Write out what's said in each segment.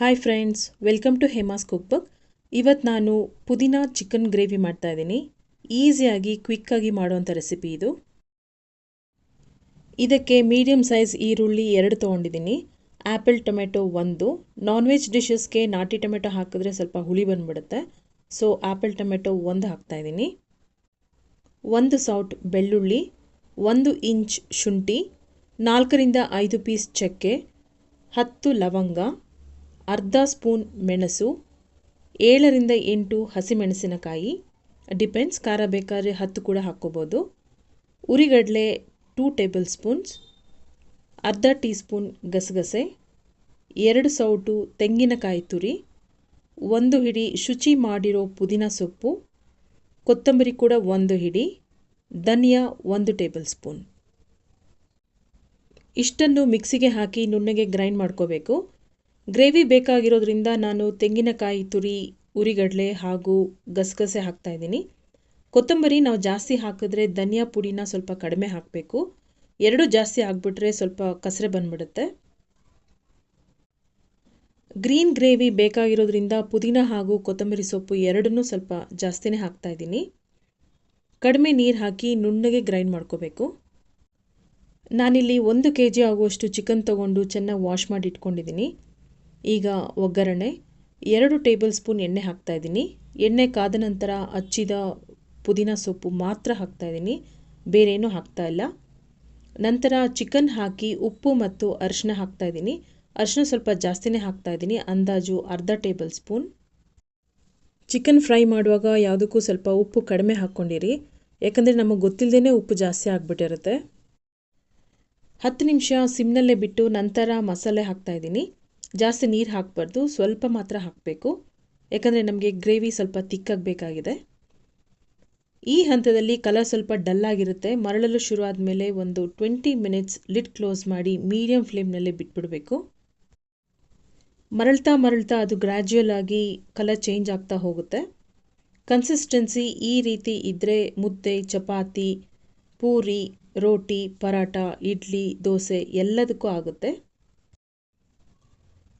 Hi friends welcome to Hema's cookbook ಇವತ್ತು ನಾನು ಪುದೀನ ಚಿಕನ್ ಗ್ರೇವಿ ಮಾಡ್ತಾ ಇದ್ದೀನಿ. ಈಸಿಯಾಗಿ ಕ್ವಿಕ್ಕಾಗಿ ಮಾಡುವಂಥ ರೆಸಿಪಿ ಇದು. ಇದಕ್ಕೆ ಮೀಡಿಯಮ್ ಸೈಜ್ ಈರುಳ್ಳಿ ಎರಡು ತೊಗೊಂಡಿದ್ದೀನಿ. ಆ್ಯಪಲ್ ಟೊಮೆಟೊ ಒಂದು. ನಾನ್ ವೆಜ್ ಡಿಶಸ್ಗೆ ನಾಟಿ ಟೊಮೆಟೊ ಹಾಕಿದ್ರೆ ಸ್ವಲ್ಪ ಹುಳಿ ಬಂದ್ಬಿಡುತ್ತೆ. ಸೊ ಆ್ಯಪಲ್ ಟೊಮೆಟೊ ಒಂದು ಹಾಕ್ತಾಯಿದ್ದೀನಿ ಒಂದು ಸೌಟ್ ಬೆಳ್ಳುಳ್ಳಿ, ಒಂದು ಇಂಚ್ ಶುಂಠಿ, ನಾಲ್ಕರಿಂದ ಐದು ಪೀಸ್ ಚಕ್ಕೆ, ಹತ್ತು ಲವಂಗ ಅರ್ಧ ಸ್ಪೂನ್ ಮೆಣಸು, ಏಳರಿಂದ ಎಂಟು ಹಸಿಮೆಣಸಿನಕಾಯಿ ಡಿಪೆಂಡ್ಸ್ ಖಾರ ಬೇಕಾದ್ರೆ ಹತ್ತು ಕೂಡ ಹಾಕ್ಕೋಬೋದು. ಉರಿಗಡಲೆ ಟೂ ಟೇಬಲ್ ಸ್ಪೂನ್ಸ್ ಅರ್ಧ ಟೀ ಸ್ಪೂನ್ ಗಸಗಸೆ, ಎರಡು ಸೌಟು ತೆಂಗಿನಕಾಯಿ ತುರಿ, ಒಂದು ಹಿಡಿ ಶುಚಿ ಮಾಡಿರೋ ಪುದೀನ ಸೊಪ್ಪು, ಕೊತ್ತಂಬರಿ ಕೂಡ ಒಂದು ಹಿಡಿ, ಧನಿಯಾ ಒಂದು ಟೇಬಲ್ ಸ್ಪೂನ್ ಇಷ್ಟನ್ನು ಮಿಕ್ಸಿಗೆ ಹಾಕಿ ನುಣ್ಣಗೆ ಗ್ರೈಂಡ್ ಮಾಡ್ಕೋಬೇಕು. ಗ್ರೇವಿ ಬೇಕಾಗಿರೋದ್ರಿಂದ ನಾನು ತೆಂಗಿನಕಾಯಿ ತುರಿ, ಉರಿಗಡಲೆ ಹಾಗೂ ಗಸಗಸೆ ಹಾಕ್ತಾಯಿದ್ದೀನಿ ಕೊತ್ತಂಬರಿ ನಾವು ಜಾಸ್ತಿ ಹಾಕಿದ್ರೆ ಧನಿಯಾ ಪುಡಿನ ಸ್ವಲ್ಪ ಕಡಿಮೆ ಹಾಕಬೇಕು. ಎರಡು ಜಾಸ್ತಿ ಆಗಿಬಿಟ್ರೆ ಸ್ವಲ್ಪ ಕಸರೆ ಬಂದ್ಬಿಡುತ್ತೆ. ಗ್ರೀನ್ ಗ್ರೇವಿ ಬೇಕಾಗಿರೋದ್ರಿಂದ ಪುದೀನ ಹಾಗೂ ಕೊತ್ತಂಬರಿ ಸೊಪ್ಪು ಎರಡನ್ನೂ ಸ್ವಲ್ಪ ಜಾಸ್ತಿನೇ ಹಾಕ್ತಾ ಇದ್ದೀನಿ. ಕಡಿಮೆ ನೀರು ಹಾಕಿ ನುಣ್ಣಗೆ ಗ್ರೈಂಡ್ ಮಾಡ್ಕೋಬೇಕು. ನಾನಿಲ್ಲಿ ಒಂದು ಕೆ ಜಿ ಆಗುವಷ್ಟು ಚಿಕನ್ ತೊಗೊಂಡು ಚೆನ್ನಾಗಿ ವಾಶ್ ಮಾಡಿ ಇಟ್ಕೊಂಡಿದ್ದೀನಿ. ಈಗ ಒಗ್ಗರಣೆ. ಎರಡು ಟೇಬಲ್ ಸ್ಪೂನ್ ಎಣ್ಣೆ ಹಾಕ್ತಾಯಿದ್ದೀನಿ ಎಣ್ಣೆ ಕಾದ ನಂತರ ಹಚ್ಚಿದ ಪುದೀನ ಸೊಪ್ಪು ಮಾತ್ರ ಹಾಕ್ತಾ ಹಾಕ್ತಾಯಿದ್ದೀನಿ ಬೇರೇನೂ ಹಾಕ್ತಾಯಿಲ್ಲ ನಂತರ ಚಿಕನ್ ಹಾಕಿ ಉಪ್ಪು ಮತ್ತು ಅರಿಶಿನ ಹಾಕ್ತಾಯಿದ್ದೀನಿ ಅರಿಶಿನ ಸ್ವಲ್ಪ ಜಾಸ್ತಿನೇ ಹಾಕ್ತಾ ಇದ್ದೀನಿ. ಅಂದಾಜು ಅರ್ಧ ಟೇಬಲ್ ಸ್ಪೂನ್. ಚಿಕನ್ ಫ್ರೈ ಮಾಡುವಾಗ ಯಾವುದಕ್ಕೂ ಸ್ವಲ್ಪ ಉಪ್ಪು ಕಡಿಮೆ ಹಾಕ್ಕೊಂಡಿರಿ. ಯಾಕಂದರೆ ನಮಗೆ ಗೊತ್ತಿಲ್ಲದೇ ಉಪ್ಪು ಜಾಸ್ತಿ ಆಗಿಬಿಟ್ಟಿರುತ್ತೆ. ಹತ್ತು ನಿಮಿಷ ಸಿಮ್ನಲ್ಲೇ ಬಿಟ್ಟು ನಂತರ ಮಸಾಲೆ ಹಾಕ್ತಾ ಇದ್ದೀನಿ. ಜಾಸ್ತಿ ನೀರು ಹಾಕಬಾರ್ದು, ಸ್ವಲ್ಪ ಮಾತ್ರ ಹಾಕಬೇಕು. ಯಾಕಂದರೆ ನಮಗೆ ಗ್ರೇವಿ ಸ್ವಲ್ಪ ತಿಕ್ಕಾಗಬೇಕಾಗಿದೆ. ಈ ಹಂತದಲ್ಲಿ ಕಲರ್ ಸ್ವಲ್ಪ ಡಲ್ ಆಗಿರುತ್ತೆ. ಮರಳಲು ಶುರು ಆದಮೇಲೆ ಒಂದು ಟ್ವೆಂಟಿ ಮಿನಿಟ್ಸ್ ಲಿಡ್ ಕ್ಲೋಸ್ ಮಾಡಿ ಮೀಡಿಯಂ ಫ್ಲೇಮ್ನಲ್ಲಿ ಬಿಟ್ಬಿಡಬೇಕು. ಮರಳ್ತಾ ಮರಳ್ತಾ ಅದು ಗ್ರ್ಯಾಜುಯಲ್ ಆಗಿ ಕಲರ್ ಚೇಂಜ್ ಆಗ್ತಾ ಹೋಗುತ್ತೆ. ಕನ್ಸಿಸ್ಟೆನ್ಸಿ ಈ ರೀತಿ ಇದ್ದರೆ ಮುದ್ದೆ, ಚಪಾತಿ, ಪೂರಿ, ರೋಟಿ ಪರಾಟ ಇಡ್ಲಿ, ದೋಸೆ ಎಲ್ಲದಕ್ಕೂ ಆಗುತ್ತೆ.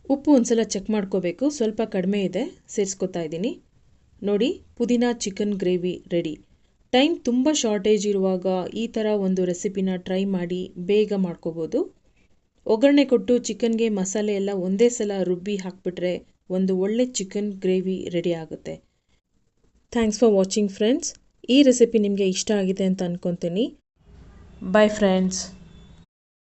ಉಪ್ಪು ಒಂದ್ಸಲ ಚೆಕ್ ಮಾಡ್ಕೋಬೇಕು. ಸ್ವಲ್ಪ ಕಡಿಮೆ ಇದೆ. ಸೇರಿಸ್ಕೊತಾ ಇದ್ದೀನಿ. ನೋಡಿ, ಪುದೀನ ಚಿಕನ್ ಗ್ರೇವಿ ರೆಡಿ ಟೈಮ್ ತುಂಬ ಶಾರ್ಟೇಜ್ ಇರುವಾಗ ಈ ಥರ ಒಂದು ರೆಸಿಪಿನ ಟ್ರೈ ಮಾಡಿ ಬೇಗ ಮಾಡ್ಕೋಬೋದು. ಒಗ್ಗರಣೆ ಕೊಟ್ಟು ಚಿಕನ್ಗೆ ಮಸಾಲೆ ಎಲ್ಲ ಒಂದೇ ಸಲ ರುಬ್ಬಿ ಹಾಕಿಬಿಟ್ರೆ ಒಂದು ಒಳ್ಳೆ ಚಿಕನ್ ಗ್ರೇವಿ ರೆಡಿ ಆಗುತ್ತೆ. ಥ್ಯಾಂಕ್ಸ್ ಫಾರ್ ವಾಚಿಂಗ್ ಫ್ರೆಂಡ್ಸ್ ಈ ರೆಸಿಪಿ ನಿಮಗೆ ಇಷ್ಟ ಆಗಿದೆ ಅಂತ ಅಂದ್ಕೊತೀನಿ ಬಾಯ್ ಫ್ರೆಂಡ್ಸ್